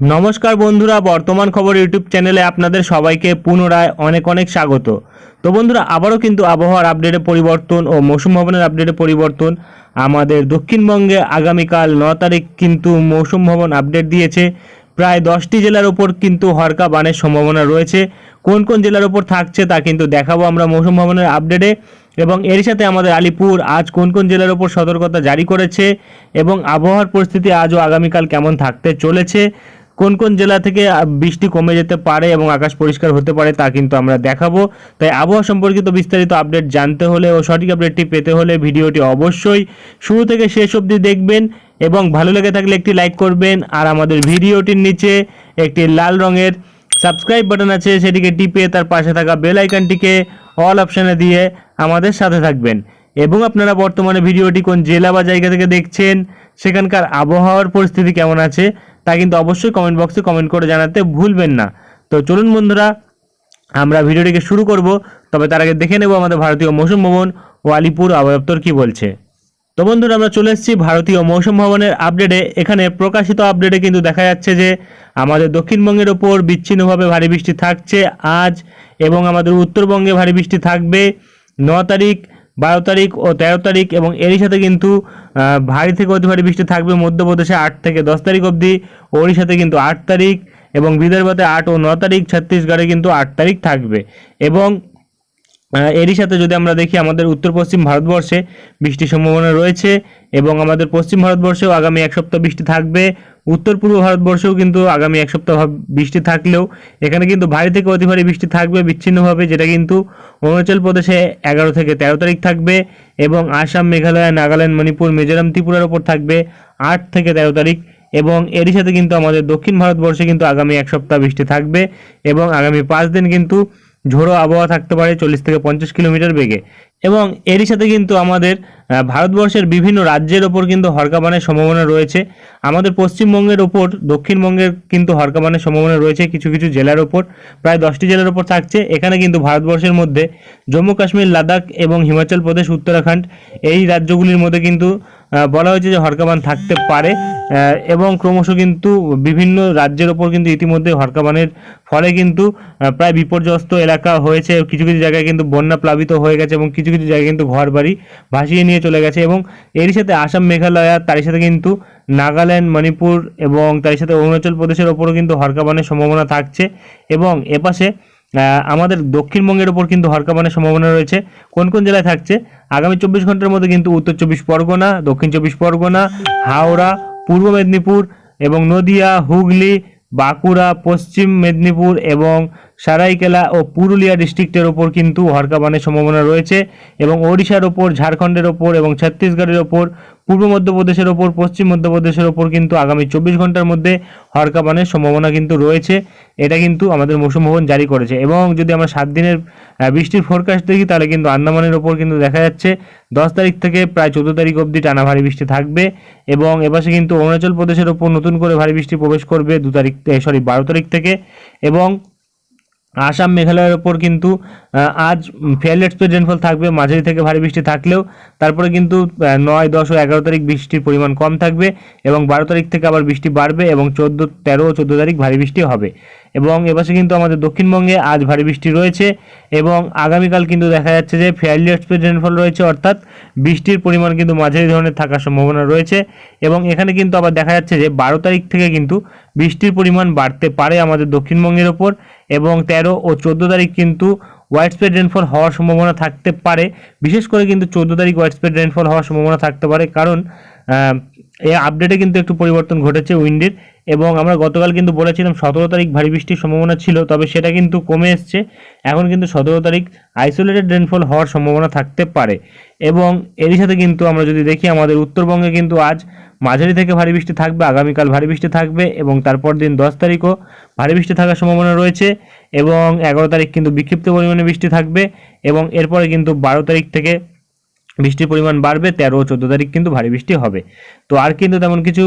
নমস্কার বন্ধুরা, বর্তমান খবর ইউটিউব চ্যানেলে আপনাদের সবাইকে পুনরায় অনেক অনেক স্বাগত। তো বন্ধুরা, আবারও কিন্তু আবহাওয়ার আপডেটে পরিবর্তন ও মৌসুম ভবনের আপডেটে পরিবর্তন আমাদের দক্ষিণবঙ্গে আগামীকাল ন তারিখ কিন্তু মৌসুম ভবন আপডেট দিয়েছে। প্রায় দশটি জেলার ওপর কিন্তু হরকা বানের সম্ভাবনা রয়েছে। কোন কোন জেলার ওপর থাকছে তা কিন্তু দেখাবো আমরা মৌসুম ভবনের আপডেটে এবং এর সাথে আমাদের আলিপুর আজ কোন কোন জেলার ওপর সতর্কতা জারি করেছে এবং আবহাওয়ার পরিস্থিতি আজও আগামীকাল কেমন থাকতে চলেছে। কোন কোন জেলা থেকে বৃষ্টি কমে যেতে পারে এবং আকাশ পরিষ্কার হতে পারে তা কিন্তু আমরা দেখাবো। তাই আবহাওয়া সম্পর্কিত বিস্তারিত আপডেট জানতে হলে ও সঠিক আপডেটটি পেতে হলে ভিডিওটি অবশ্যই শুরু থেকে শেষ অবধি দেখবেন এবং ভালো লেগে থাকলে একটি লাইক করবেন আর আমাদের ভিডিওটির নিচে একটি লাল রঙের সাবস্ক্রাইব বাটন আছে, সেটিকে টিপে তার পাশে থাকা বেল আইকনটিকে অল অপশানে দিয়ে আমাদের সাথে থাকবেন। এবং আপনারা বর্তমানে ভিডিওটি কোন জেলা বা জায়গা থেকে দেখছেন সেখানকার আবহাওয়ার পরিস্থিতি কেমন আছে, তা কিন্তু অবশ্যই কমেন্ট বক্সে কমেন্ট করে জানাতে ভুলবেন না। তো চলুন বন্ধুরা, আমরা ভিডিওটিকে শুরু করব, তবে তার আগে দেখে নেব আমাদের ভারতীয় মৌসুম ভবন ও আলিপুর আবহাওয়া কী বলছে। তো বন্ধুরা, আমরা চলে এসেছি ভারতীয় মৌসুম ভবনের আপডেটে এখানে প্রকাশিত আপডেটে কিন্তু দেখা যাচ্ছে যে, আমাদের দক্ষিণবঙ্গের ওপর বিচ্ছিন্নভাবে ভারী বৃষ্টি থাকছে আজ এবং আমাদের উত্তরবঙ্গে ভারী বৃষ্টি থাকবে ন তারিখ। বারো তারিখ ও তেরো তারিখ এবং এরই সাথে কিন্তু ভারী থেকে অতি ভারী বৃষ্টি থাকবে মধ্যপ্রদেশে আট থেকে দশ তারিখ অবধি ওড়িশাতে কিন্তু আট তারিখ এবং বিদর্ভতে আট ও ন তারিখ, ছত্তিশগড়ে কিন্তু আট তারিখ থাকবে। এবং এরই সাথে যদি আমরা দেখি আমাদের উত্তর পশ্চিম ভারতবর্ষে বৃষ্টির সম্ভাবনা রয়েছে এবং আমাদের পশ্চিম ভারতবর্ষেও আগামী এক সপ্তাহ বৃষ্টি থাকবে। উত্তর পূর্ব ভারতবর্ষেও কিন্তু আগামী এক সপ্তাহ বৃষ্টি থাকলেও এখানে কিন্তু ভারী থেকে অতি ভারী বৃষ্টি থাকবে বিচ্ছিন্নভাবে, যেটা কিন্তু অরুণাচল প্রদেশে এগারো থেকে তেরো তারিখ থাকবে এবং আসাম, মেঘালয়, নাগাল্যান্ড, মণিপুর, মিজোরাম, ত্রিপুরার ওপর থাকবে আট থেকে তেরো তারিখ এবং এরই সাথে কিন্তু আমাদের দক্ষিণ ভারতবর্ষে কিন্তু আগামী এক সপ্তাহ বৃষ্টি থাকবে এবং আগামী পাঁচ দিন কিন্তু ঝোড়ো আবহাওয়া থাকতে পারে চল্লিশ থেকে পঞ্চাশ কিলোমিটার বেগে। এবং এরই সাথে কিন্তু আমাদের ভারতবর্ষের বিভিন্ন রাজ্যের ওপর কিন্তু হরকাবানের সম্ভাবনা রয়েছে। আমাদের পশ্চিমবঙ্গের ওপর, দক্ষিণবঙ্গের কিন্তু হরকাবানের সম্ভাবনা রয়েছে কিছু কিছু জেলার ওপর। প্রায় দশটি জেলার ওপর থাকছে। এখানে কিন্তু ভারতবর্ষের মধ্যে জম্মু কাশ্মীর লাদাখ এবং হিমাচল প্রদেশ, উত্তরাখণ্ড এই রাজ্যগুলির মধ্যে কিন্তু বলা হয়েছে যে হরকাবান থাকতে পারে এবং ক্রমশ কিন্তু বিভিন্ন রাজ্যের ওপর কিন্তু ইতিমধ্যে হরকাবানের ফলে কিন্তু প্রায় বিপর্যস্ত এলাকা হয়েছে। কিছু কিছু জায়গায় কিন্তু বন্যা প্লাবিত হয়ে গেছে এবং কিছু কিছু জায়গায় কিন্তু ঘর বাড়ি ভাসিয়ে নিয়ে চলে গেছে এবং এরই সাথে আসাম মেঘালয়, তারই সাথে কিন্তু নাগাল্যান্ড, মণিপুর এবং তারই সাথে অরুণাচল প্রদেশের ওপরও কিন্তু হরকাবানের সম্ভাবনা থাকছে এবং এপাশে আমাদের দক্ষিণবঙ্গের ওপর কিন্তু হরকাবানের সম্ভাবনা রয়েছে। কোন কোন জেলায় থাকছে? আগামী চব্বিশ ঘণ্টার মধ্যে কিন্তু উত্তর চব্বিশ পরগনা, দক্ষিণ চব্বিশ পরগনা, হাওড়া, পূর্ব মেদিনীপুর এবং নদিয়া, হুগলি, বাঁকুড়া, পশ্চিম মেদিনীপুর এবং সারাইকেলা ও পুরুলিয়া ডিস্ট্রিক্টের ওপর কিন্তু হরকাবানের সম্ভাবনা রয়েছে এবং ওড়িশার ওপর ঝাড়খণ্ডের ওপর এবং ছত্তিশগড়ের ওপর পূর্ব মধ্যপ্রদেশের ওপর, পশ্চিম মধ্যপ্রদেশের ওপর কিন্তু আগামী চব্বিশ ঘণ্টার মধ্যে হরকাবানের সম্ভাবনা কিন্তু রয়েছে। এটা কিন্তু আমাদের মৌসুম ভবন জারি করেছে। এবং যদি আমরা সাত দিনের বৃষ্টির ফোরকাস্ট দেখি, তাহলে কিন্তু আন্দামানের ওপর কিন্তু দেখা যাচ্ছে দশ তারিখ থেকে প্রায় চোদ্দ তারিখ অবধি টানা ভারী বৃষ্টি থাকবে। এবং এপাশে কিন্তু অরুণাচল প্রদেশের ওপর নতুন করে ভারী বৃষ্টি প্রবেশ করবে দু তারিখ সরি বারো তারিখ থেকে। এবং আসাম মেঘালয়ের ওপর কিন্তু আজ ফেয়ারলেট এক্সপেক্ট রেনফল থাকবে, মাঝারি থেকে ভারী বৃষ্টি থাকলেও, তারপরে কিন্তু নয়, দশ ও এগারো তারিখ বৃষ্টির পরিমাণ কম থাকবে এবং বারো তারিখ থেকে আবার বৃষ্টি বাড়বে এবং চোদ্দ, তেরো ও চোদ্দ তারিখ ভারী বৃষ্টি হবে। এবং এপাশে কিন্তু আমাদের দক্ষিণবঙ্গে আজ ভারী বৃষ্টি রয়েছে এবং আগামীকাল কিন্তু দেখা যাচ্ছে যে ফেয়ারলি এক্সপেক্ট রেনফল রয়েছে, অর্থাৎ বৃষ্টির পরিমাণ কিন্তু মাঝারি ধরনের থাকার সম্ভাবনা রয়েছে এবং এখানে কিন্তু আবার দেখা যাচ্ছে যে বারো তারিখ থেকে কিন্তু বৃষ্টির পরিমাণ বাড়তে পারে আমাদের দক্ষিণবঙ্গের ওপর এবং তেরো ও চোদ্দ তারিখ কিন্তু হোয়াইট স্প্রেড রেনফল হওয়ার সম্ভাবনা থাকতে পারে। বিশেষ করে কিন্তু চোদ্দ তারিখ হোয়াইট স্প্রেড রেনফল হওয়ার সম্ভাবনা থাকতে পারে কারণ এই আপডেটে কিন্তু একটু পরিবর্তন ঘটেছে উইন্ডের, এবং আমরা গতকাল কিন্তু বলেছিলাম সতেরো তারিখ ভারী বৃষ্টির সম্ভাবনা ছিল, তবে সেটা কিন্তু কমে এসছে। এখন কিন্তু সতেরো তারিখ আইসোলেটেড রেনফল হওয়ার সম্ভাবনা থাকতে পারে। এবং এরই সাথে কিন্তু আমরা যদি দেখি, আমাদের উত্তরবঙ্গে কিন্তু আজ মাঝারি থেকে ভারী বৃষ্টি থাকবে, আগামীকাল ভারী বৃষ্টি থাকবে, এবং তারপর দিন দশ তারিখও ভারী বৃষ্টি থাকার সম্ভাবনা রয়েছে, এবং এগারো তারিখ কিন্তু বিক্ষিপ্ত পরিমাণে বৃষ্টি থাকবে, এবং এরপরে কিন্তু বারো তারিখ থেকে বৃষ্টির পরিমাণ বাড়বে, তেরো ও চোদ্দ তারিখ কিন্তু ভারী বৃষ্টি হবে। তো আর কিন্তু তেমন কিছু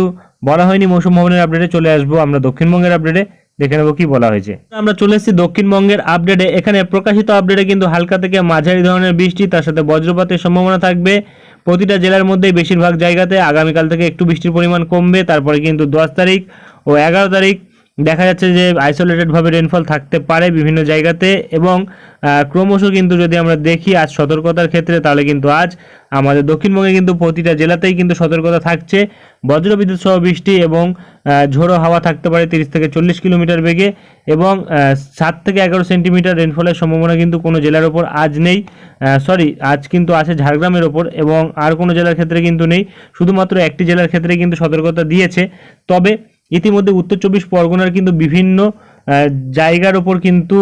বলা হয়নি, মৌসুম ভবনের আপডেটে চলে আসব, আমরা দক্ষিণবঙ্গের আপডেটে দেখে নেব কি বলা হয়েছে। আমরা চলে এসেছি দক্ষিণবঙ্গের আপডেটে এখানে প্রকাশিত আপডেটে কিন্তু হালকা থেকে মাঝারি ধরনের বৃষ্টি, তার সাথে বজ্রপাতের সম্ভাবনা থাকবে। প্রতিটা জেলার মধ্যেই বেশিরভাগ জায়গাতে আগামীকাল থেকে একটু বৃষ্টির পরিমাণ কমবে, তারপরে কিন্তু দশ তারিখ ও এগারো তারিখ দেখা যাচ্ছে যে আইসোলেটেডভাবে রেনফল থাকতে পারে বিভিন্ন জায়গাতে এবং ক্রমশ কিন্তু যদি আমরা দেখি আজ সতর্কতার ক্ষেত্রে, তাহলে কিন্তু আজ আমাদের দক্ষিণবঙ্গে কিন্তু প্রতিটা জেলাতেই কিন্তু সতর্কতা থাকছে। বজ্রবিদ্যুৎ সহ বৃষ্টি এবং ঝোড়ো হাওয়া থাকতে পারে তিরিশ থেকে চল্লিশ কিলোমিটার বেগে এবং সাত থেকে এগারো সেন্টিমিটার রেনফলের সম্ভাবনা কিন্তু কোনো জেলার ওপর আজ নেই। সরি আজ কিন্তু আছে ঝাড়গ্রামের ওপর এবং আর কোনো জেলার ক্ষেত্রে কিন্তু নেই। শুধুমাত্র একটি জেলার ক্ষেত্রে কিন্তু সতর্কতা দিয়েছে। তবে ইতিমধ্যে উত্তর চব্বিশ পরগনার কিন্তু বিভিন্ন জায়গার ওপর কিন্তু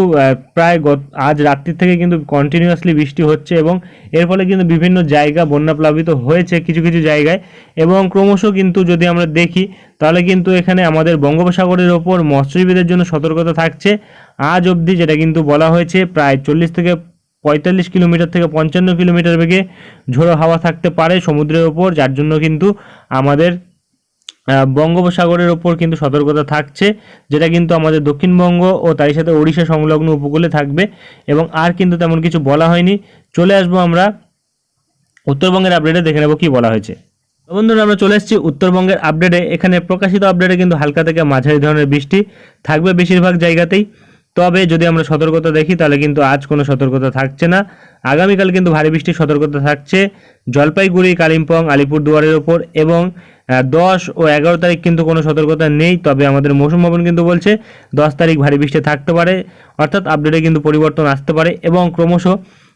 প্রায় গত, আজ রাত্রি থেকে কিন্তু কন্টিনিউয়াসলি বৃষ্টি হচ্ছে এবং এর ফলে কিন্তু বিভিন্ন জায়গা বন্যা প্লাবিত হয়েছে কিছু কিছু জায়গায় এবং ক্রমশ কিন্তু যদি আমরা দেখি, তাহলে কিন্তু এখানে আমাদের বঙ্গোপসাগরের ওপর মৎস্যজীবীদের জন্য সতর্কতা থাকছে। আজ অবধি যেটা কিন্তু বলা হয়েছে, প্রায় চল্লিশ থেকে পঁয়তাল্লিশ কিলোমিটার থেকে পঞ্চান্ন কিলোমিটার বেগে ঝোড়ো হাওয়া থাকতে পারে সমুদ্রের ওপর, যার জন্য কিন্তু আমাদের বঙ্গোপসাগরের ওপর কিন্তু সতর্কতা থাকছে, যেটা কিন্তু আমাদের দক্ষিণবঙ্গ ও তারই সাথে ওড়িশা সংলগ্ন উপকূলে থাকবে এবং আর কিন্তু তেমন কিছু বলা হয়নি। চলে আসব আমরা উত্তরবঙ্গের আপডেটে দেখে নেব কি বলা হয়েছে। বন্ধুরা, আমরা চলে এসেছি উত্তরবঙ্গের আপডেটে এখানে প্রকাশিত আপডেটে কিন্তু হালকা থেকে মাঝারি ধরনের বৃষ্টি থাকবে বেশিরভাগ জায়গাতেই। তবে যদি আমরা সতর্কতা দেখি, তাহলে কিন্তু আজ কোনো সতর্কতা থাকছে না। আগামীকাল কিন্তু ভারী বৃষ্টির সতর্কতা থাকছে জলপাইগুড়ি, কালিম্পং, আলিপুরদুয়ারের ওপর এবং দশ ও এগারো তারিখ কিন্তু কোনো সতর্কতা নেই, তবে আমাদের মৌসুম ভবন কিন্তু বলছে দশ তারিখ ভারী বৃষ্টি থাকতে পারে, অর্থাৎ আপডেটে কিন্তু পরিবর্তন আসতে পারে এবং ক্রমশ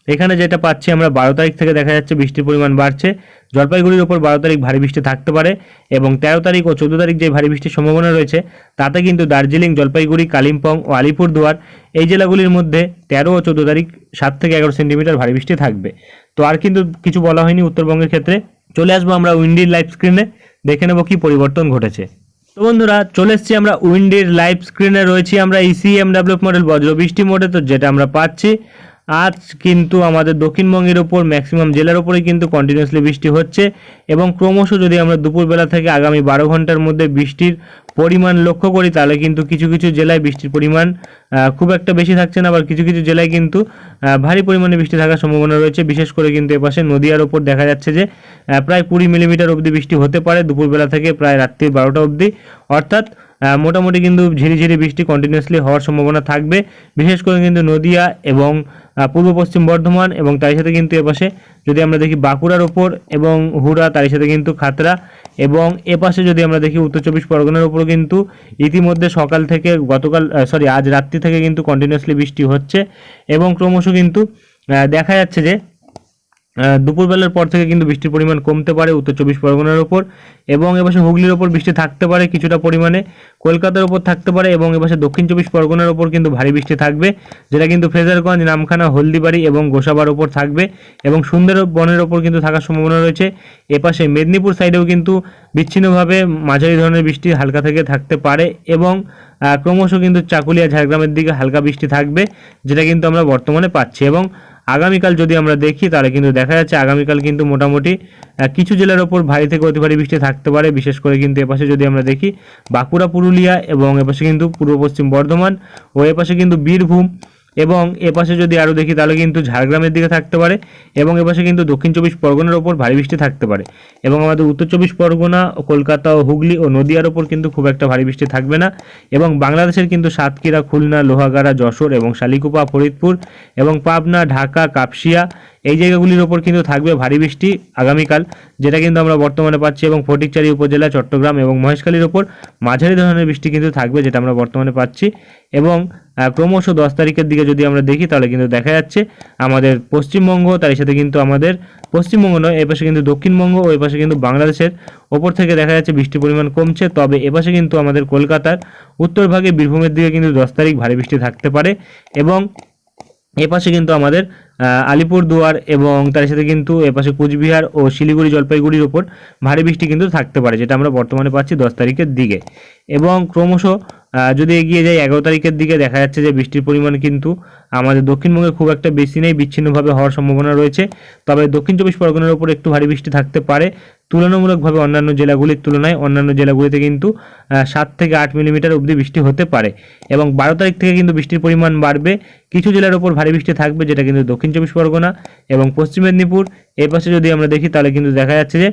এখানে যেটা পাচ্ছি আমরা বারো তারিখ থেকে দেখা যাচ্ছে বৃষ্টির পরিমাণ বাড়ছে, জলপাইগুড়ির ওপর বারো তারিখ ভারী বৃষ্টি থাকতে পারে এবং তেরো তারিখ ও চোদ্দ তারিখ যে ভারী বৃষ্টির সম্ভাবনা রয়েছে, তাতে কিন্তু দার্জিলিং, জলপাইগুড়ি, কালিম্পং ও আলিপুরদুয়ার এই জেলাগুলির মধ্যে তেরো ও চোদ্দ তারিখ সাত থেকে এগারো সেন্টিমিটার ভারী বৃষ্টি থাকবে। তো আর কিন্তু কিছু বলা হয়নি উত্তরবঙ্গের ক্ষেত্রে, চলে আসব আমরা উইন্ডির লাইভ স্ক্রিনে দেখে নেব কি পরিবর্তন ঘটেছে। তো বন্ধুরা, চলে এসেছি আমরা উইন্ডের লাইভ স্ক্রিনে রয়েছি আমরা ইসি ইসিএমডাব্লিউ মডেল বজ্র বৃষ্টি মোডে, তো যেটা আমরা পাচ্ছি। আজ কিন্তু আমাদের দক্ষিণবঙ্গের ওপর ম্যাক্সিমাম জেলার ওপরে কিন্তু কন্টিনিউসলি বৃষ্টি হচ্ছে। এবং ক্রমশ যদি আমরা দুপুরবেলা থেকে আগামী বারো ঘণ্টার মধ্যে বৃষ্টির পরিমাণ লক্ষ্য করি, তাহলে কিন্তু কিছু কিছু জেলায় বৃষ্টির পরিমাণ খুব একটা বেশি থাকছে না, আবার কিছু কিছু জেলায় কিন্তু ভারী পরিমাণে বৃষ্টি থাকার সম্ভাবনা রয়েছে। বিশেষ করে কিন্তু এপাশে নদীয়ার ওপর দেখা যাচ্ছে যে প্রায় কুড়ি মিলিমিটার অবধি বৃষ্টি হতে পারে দুপুরবেলা থেকে প্রায় রাত্রি বারোটা অবধি। অর্থাৎ মোটামুটি কিন্তু ঝিরিঝিরি বৃষ্টি কন্টিনিউসলি হওয়ার সম্ভাবনা থাকবে। বিশেষ করে কিন্তু নদিয়া এবং পূর্ব পশ্চিম বর্ধমান এবং তার সাথে কিন্তু এপাশে যদি আমরা দেখি বাঁকুড়ার ওপর এবং হুড়া তার সাথে কিন্তু খাতরা এবং এপাশে যদি আমরা দেখি উত্তর চব্বিশ পরগনার উপরও কিন্তু ইতিমধ্যে সকাল থেকে গতকাল সরি আজ রাত্রি থেকে কিন্তু কন্টিনিউসলি বৃষ্টি হচ্ছে এবং ক্রমশ কিন্তু দেখা যাচ্ছে যে দুপুরবেলার পর থেকে কিন্তু বৃষ্টির পরিমাণ কমতে পারে উত্তর চব্বিশ পরগনার ওপর, এবং এপাশে হুগলির ওপর বৃষ্টি থাকতে পারে কিছুটা পরিমাণে, কলকাতার ওপর থাকতে পারে, এবং এপাশে দক্ষিণ চব্বিশ পরগনার ওপর কিন্তু ভারী বৃষ্টি থাকবে, যেটা কিন্তু ফ্রেজারগঞ্জ নামখানা, হলদিবাড়ি এবং গোসাবার ওপর থাকবে, এবং সুন্দরবনের ওপর কিন্তু থাকার সম্ভাবনা রয়েছে। এপাশে মেদিনীপুর সাইডেও কিন্তু বিচ্ছিন্নভাবে মাঝারি ধরনের বৃষ্টি হালকা থেকে থাকতে পারে, এবং ক্রমশ কিন্তু চাকুলিয়া, ঝাড়গ্রামের দিকে হালকা বৃষ্টি থাকবে, যেটা কিন্তু আমরা বর্তমানে পাচ্ছি, এবং আগামীকাল যদি আমরা দেখি, তাহলে কিন্তু দেখা যাচ্ছে আগামীকাল কিন্তু মোটামুটি কিছু জেলার ওপর ভারী থেকে অতি ভারী বৃষ্টি থাকতে পারে। বিশেষ করে কিন্তু এপাশে যদি আমরা দেখি, বাঁকুড়া, পুরুলিয়া এবং এপাশে কিন্তু পূর্ব পশ্চিম বর্ধমান ও এপাশে কিন্তু বীরভূম এবং এপাশে যদি আরও দেখি, তাহলে কিন্তু ঝাড়গ্রামের দিকে থাকতে পারে এবং এপাশে কিন্তু দক্ষিণ চব্বিশ পরগনার ওপর ভারী বৃষ্টি থাকতে পারে এবং আমাদের উত্তর চব্বিশ পরগনা, কলকাতা ও হুগলি ও নদিয়ার ওপর কিন্তু খুব একটা ভারী বৃষ্টি থাকবে না এবং বাংলাদেশের কিন্তু সাতক্ষীরা, খুলনা, লোহাগাড়া, যশোর এবং শালিকুপা, ফরিদপুর এবং পাবনা, ঢাকা, কাপসিয়া এই জায়গাগুলির ওপর কিন্তু থাকবে ভারী বৃষ্টি আগামীকাল। যেটা কিন্তু আমরা বর্তমানে পাচ্ছি এবং ফটিকচারি উপজেলা, চট্টগ্রাম এবং মহেশখালীর ওপর মাঝারি ধরনের বৃষ্টি কিন্তু থাকবে, যেটা আমরা বর্তমানে পাচ্ছি। এবং ক্রমশ দশ তারিখের দিকে যদি আমরা দেখি, তাহলে কিন্তু দেখা যাচ্ছে আমাদের পশ্চিমবঙ্গ, তার সাথে কিন্তু আমাদের পশ্চিমবঙ্গ নয়, এপাশে কিন্তু দক্ষিণবঙ্গ ও এপাশে কিন্তু বাংলাদেশের ওপর থেকে দেখা যাচ্ছে বৃষ্টির পরিমাণ কমছে। তবে এপাশে কিন্তু আমাদের কলকাতার উত্তরভাগে বীরভূমের দিকে কিন্তু দশ তারিখ ভারী বৃষ্টি থাকতে পারে এবং এপাশে কিন্তু আমাদের আলিপুরদুয়ার এবং তার সাথে কিন্তু এপাশে কুচবিহার ও শিলিগুড়ি জলপাইগুড়ির ওপর ভারী বৃষ্টি কিন্তু থাকতে পারে, যেটা আমরা বর্তমানে পাচ্ছি দশ তারিখের দিকে। এবং ক্রমশ যদি এগিয়ে যাই, এগারো তারিখের দিকে দেখা যাচ্ছে যে বৃষ্টির পরিমাণ কিন্তু আমাদের দক্ষিণবঙ্গে খুব একটা বেশি নেই, বিচ্ছিন্নভাবে হওয়ার সম্ভাবনা রয়েছে। তবে দক্ষিণ চব্বিশ পরগনার ওপর একটু ভারী বৃষ্টি থাকতে পারে। তুলনামূলকভাবে অন্যান্য জেলাগুলির তুলনায় অন্যান্য জেলাগুলিতে কিন্তু সাত থেকে আট মিলিমিটার অবধি বৃষ্টি হতে পারে। এবং বারো তারিখ থেকে কিন্তু বৃষ্টির পরিমাণ বাড়বে। কিছু জেলার ওপর ভারী বৃষ্টি থাকবে, যেটা কিন্তু দক্ষিণ চব্বিশ পরগনা এবং পশ্চিম মেদিনীপুর। এর পাশে যদি আমরা দেখি, তাহলে কিন্তু দেখা যাচ্ছে যে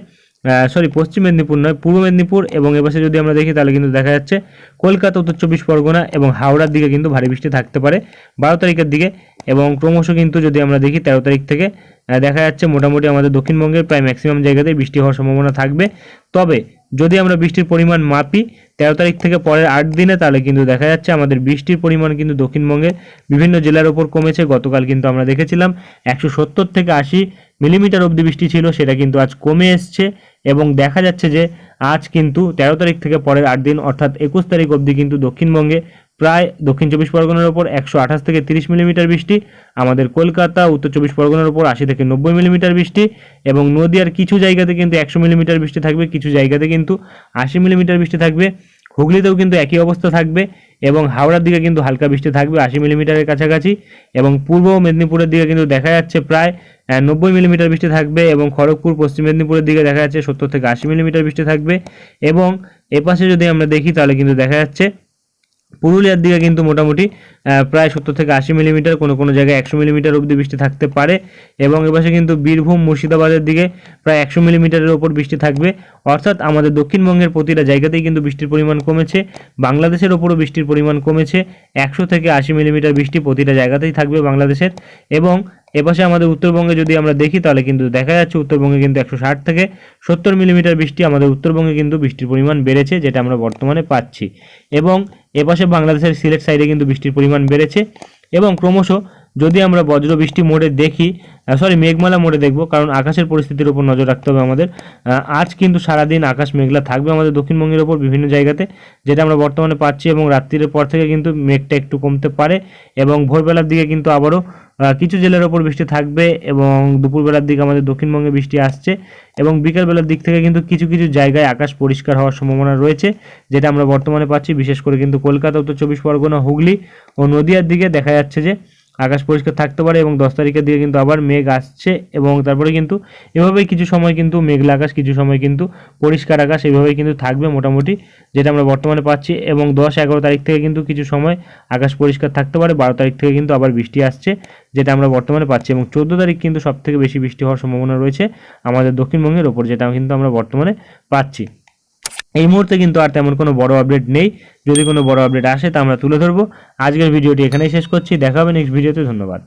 সরি পশ্চিম মেদিনীপুর নয়, পূর্ব মেদিনীপুর এবং এপাশে যদি আমরা দেখি, তাহলে কিন্তু দেখা যাচ্ছে কলকাতা, উত্তর চব্বিশ পরগনা এবং হাওড়ার দিকে কিন্তু ভারী বৃষ্টি থাকতে পারে বারো তারিখের দিকে এবং ক্রমশ কিন্তু যদি আমরা দেখি তেরো তারিখ থেকে দেখা যাচ্ছে মোটামুটি আমাদের দক্ষিণবঙ্গের প্রায় ম্যাক্সিমাম জায়গাতেই বৃষ্টি হওয়ার সম্ভাবনা থাকবে। তবে যদি আমরা বৃষ্টির পরিমাণ মাপি, তেরো তারিখ থেকে পরের আট দিনে, তাহলে কিন্তু দেখা যাচ্ছে আমাদের বৃষ্টির পরিমাণ কিন্তু দক্ষিণবঙ্গের বিভিন্ন জেলার ওপর কমেছে। গতকাল কিন্তু আমরা দেখেছিলাম একশো সত্তর থেকে আশি মিলিমিটার অবধি বৃষ্টি ছিল, সেটা কিন্তু আজ কমে এসছে। এবং দেখা যাচ্ছে যে আজ কিন্তু তেরো তারিখ থেকে পরের আট দিন, অর্থাৎ একুশ তারিখ অবধি কিন্তু দক্ষিণবঙ্গে প্রায় দক্ষিণ চব্বিশ পরগনার ওপর একশো আঠাশ থেকে তিরিশ মিলিমিটার বৃষ্টি, আমাদের কলকাতা, উত্তর চব্বিশ পরগনার ওপর আশি থেকে নব্বই মিলিমিটার বৃষ্টি এবং নদীয়ার কিছু জায়গাতে কিন্তু একশো মিলিমিটার বৃষ্টি থাকবে, কিছু জায়গাতে কিন্তু আশি মিলিমিটার বৃষ্টি থাকবে, হুগলিতেও কিন্তু একই অবস্থা থাকবে এবং হাওড়ার দিকে কিন্তু হালকা বৃষ্টি থাকবে আশি মিলিমিটারের কাছাকাছি এবং পূর্ব মেদিনীপুরের দিকে কিন্তু দেখা যাচ্ছে প্রায় নব্বই মিলিমিটার বৃষ্টি থাকবে এবং খড়গপুর, পশ্চিম মেদিনীপুরের দিকে দেখা যাচ্ছে সত্তর থেকে আশি মিলিমিটার বৃষ্টি থাকবে এবং এপাশে যদি আমরা দেখি তাহলে কিন্তু দেখা যাচ্ছে পুরুলিয়ার দিকে কিন্তু মোটামুটি প্রায় সত্তর থেকে আশি মিলিমিটার, কোনো কোনো জায়গায় একশো মিলিমিটার অবধি বৃষ্টি থাকতে পারে এবং এপাশে কিন্তু বীরভূম, মুর্শিদাবাদের দিকে প্রায় একশো মিলিমিটারের ওপর বৃষ্টি থাকবে। অর্থাৎ আমাদের দক্ষিণবঙ্গের প্রতিটা জায়গাতেই কিন্তু বৃষ্টির পরিমাণ কমেছে, বাংলাদেশের ওপরও বৃষ্টির পরিমাণ কমেছে, একশো থেকে আশি মিলিমিটার বৃষ্টি প্রতিটা জায়গাতেই থাকবে বাংলাদেশের এবং এপাশে আমাদের উত্তরবঙ্গে যদি আমরা দেখি, তাহলে কিন্তু দেখা যাচ্ছে উত্তরবঙ্গে কিন্তু একশো ষাট থেকে সত্তর মিলিমিটার বৃষ্টি আমাদের উত্তরবঙ্গে কিন্তু বৃষ্টির পরিমাণ বেড়েছে, যেটা আমরা বর্তমানে পাচ্ছি। এবং এপাশে বাংলাদেশের সিলেট সাইডে কিন্তু বৃষ্টির পরিমাণ বেড়েছে। এবং ক্রমশ যদি আমরা বজ্র বৃষ্টি মোড়ে দেখি সরি মেঘমালা মোড়ে দেখব, কারণ আকাশের পরিস্থিতির উপর নজর রাখতে হবে আমাদের। আজ কিন্তু সারাদিন আকাশ মেঘলা থাকবে আমাদের দক্ষিণবঙ্গের ওপর বিভিন্ন জায়গাতে, যেটা আমরা বর্তমানে পাচ্ছি এবং রাত্রির পর থেকে কিন্তু মেঘটা একটু কমতে পারে এবং ভোরবেলার দিকে কিন্তু আবারও কিছু জেলার ওপর বৃষ্টি থাকবে এবং দুপুরবেলার দিকে আমাদের দক্ষিণবঙ্গে বৃষ্টি আসছে এবং বিকেলবেলার দিক থেকে কিন্তু কিছু কিছু জায়গায় আকাশ পরিষ্কার হওয়ার সম্ভাবনা রয়েছে, যেটা আমরা বর্তমানে পাচ্ছি, বিশেষ করে কিন্তু কলকাতা, উত্তর চব্বিশ পরগনা, হুগলি ও নদিয়ার দিকে দেখা যাচ্ছে যে আকাশ পরিষ্কার থাকতে পারে এবং দশ তারিখের দিকে কিন্তু আবার মেঘ আসছে এবং তারপরে কিন্তু এভাবেই কিছু সময় কিন্তু মেঘলা আকাশ, কিছু সময় কিন্তু পরিষ্কার আকাশ এভাবেই কিন্তু থাকবে মোটামুটি, যেটা আমরা বর্তমানে পাচ্ছি এবং দশ, এগারো তারিখ থেকে কিন্তু কিছু সময় আকাশ পরিষ্কার থাকতে পারে, বারো তারিখ থেকে কিন্তু আবার বৃষ্টি আসছে, যেটা আমরা বর্তমানে পাচ্ছি এবং চোদ্দ তারিখ কিন্তু সবথেকে বেশি বৃষ্টি হওয়ার সম্ভাবনা রয়েছে আমাদের দক্ষিণবঙ্গের ওপর, যেটা কিন্তু আমরা বর্তমানে পাচ্ছি। এই মুহূর্তে কিন্তু আর তেমন কোনো বড় আপডেট নেই। যদি কোনো বড় আপডেট আসে, তা আমরা তুলে ধরবো। আজকের ভিডিওটি এখানেই শেষ করছি। দেখা হবে নেক্সট ভিডিওতে ধন্যবাদ।